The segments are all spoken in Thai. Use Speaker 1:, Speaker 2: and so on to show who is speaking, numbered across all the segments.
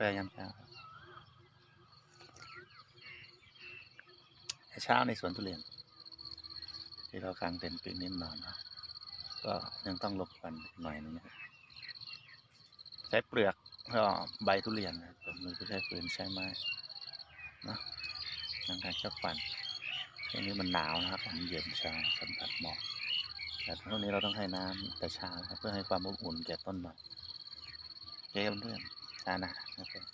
Speaker 1: ฟยามเช้าเช้าในสวนทุเรียน ที่เรากางเต็นท์ปีนิดนอนนะก็ยังต้องรบกวนหน่อยนึงนะใช้เปลือกก็ใบทุเรียนนะครับผมไม่ใช้ฟืนใช้ไม้นะนั่งการเจ้าฟันช่วงนี้มันหนาวนะครับมันเย็นช้าสัมผัสหมอกแต่ช่วงนี้เราต้องให้น้ำแต่เช้าครับเพื่อให้ความอบอุ่นแก่ต้นไม้เย้เพื่อน ๆทานอาหานะครับ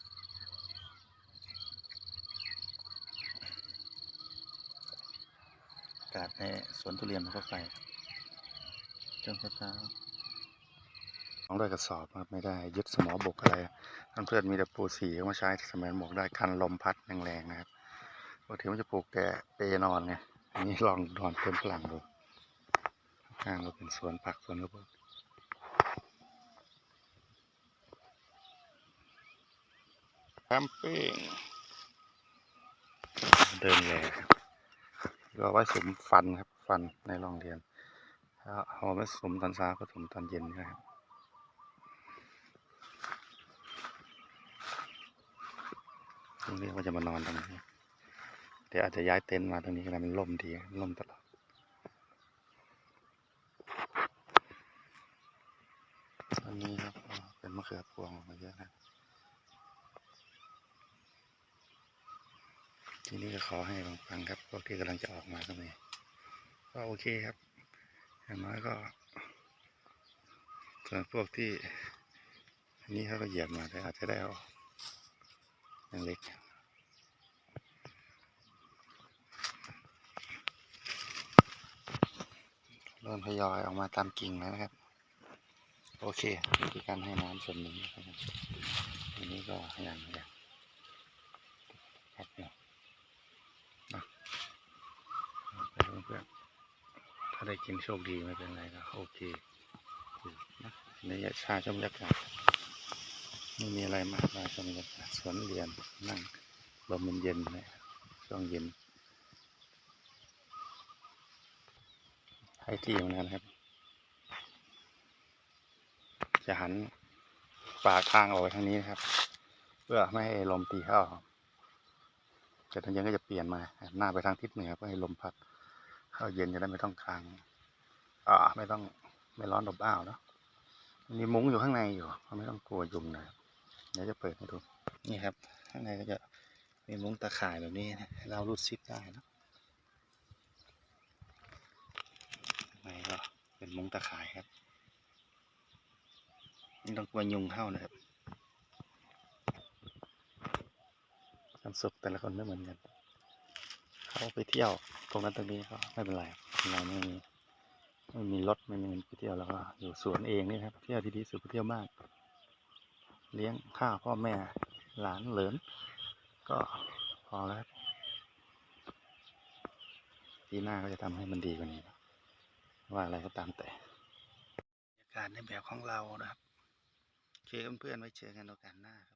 Speaker 1: กาศในสวนทุเรียนมันก็ไปช่วงเช้าๆต้องด้วยกระสอบครับไม่ได้ยึดสมอบกอะไรเพื่อนมีแต่ปูสีเข้ามาใช้สมัยหมวกได้กันลมพัดแรงๆนะครับปกติมันจะปลูกแต่เปนอนไงอันนี้ลองนอนเพิ่มพลังดูข้างเราเป็นสวนผักสวนกระบอ แคมปิ้งเดินเลยรับก็ไว้สมฟันครับ ฟันในโรงเรียนถ้าเอาไว้สมตอนเช้าก็สมตอนเย็นนะครับตรงนี้ว่าจะมานอนตรงนี้เดี๋ยวอาจจะย้ายเต็นท์มาตรงนี้ก็ได้มันล่มดีล่มตลอดอันนี้ครับเป็นมะเขือพวงออกมาเยอะนะ ทีนี้ก็ขอให้ฟังครับพวกที่กำลังจะออกมาก็มีก็โอเคครับอย่างน้อยก็ส่วนพวกที่อันนี้เขาก็เหยียบมาแต่อาจจะได้เอาอย่างเล็กเริ่มทยอยออกมาตามกิ่งแล้วนะครับ โอเควิธีการให้น้ำส่วนหนึ่งนะครับอันนี้ก็อย่างอย่างครับเนี่ยนะไปเพื่อนๆถ้า ได้กินโชคดีไม่เป็นไรก็โอเคนะในยะชาชมบรรยากาศไม่มีอะไรมากมายชมบรรยากาศสวนเรียนนั่งลมเย็นนะช่วงเย็นให้ที่มันนะครับ จะหันปากทางออกไปทางนี้นะครับ เพื่อไม่ให้ลมตีเข้าแต่ทางเย็นก็จะเปลี่ยนมาหันหน้าไปทางทิศเหนือเพื่อให้ลมพัด ข้าเย็นจะได้ไม่ต้องค้างอ่าไม่ต้องไม่ร้อนอบอ้าวเนาะมีมุ้งอยู่ข้างในอยู่ไม่ต้องกลัวยุงนะครับเดี๋ยวจะเปิดให้ดูนี่ครับ ข้างในก็จะมีมุ้งตะข่ายแบบนี้นะเรารูดซิปได้เนะไม่ก็เป็นมุ้งตะข่ายครับไม่ต้องกลัวยุงเข้านะครับความสุขแต่ละคนไม่เหมือนกัน เขาไปเที่ยว ตรงนั้นตรงนี้ก็ไม่เป็นไรเราไม่มีไม่มีรถไม่มีเงินไปเที่ยวแล้วก็อยู่สวนเองนี่ครับเที่ยวที่ดีสุดเที่ยวบ้านเลี้ยงข้าวพ่อแม่หลานเหลินก็พอแล้วครับปีหน้าก็จะทำให้มันดีกว่านี้ ว่าอะไรก็ตามแต่บรรยากาศในแบบของเรานะครับ เคเพื่อนๆไว้เจอกันโอกาสหน้าครับ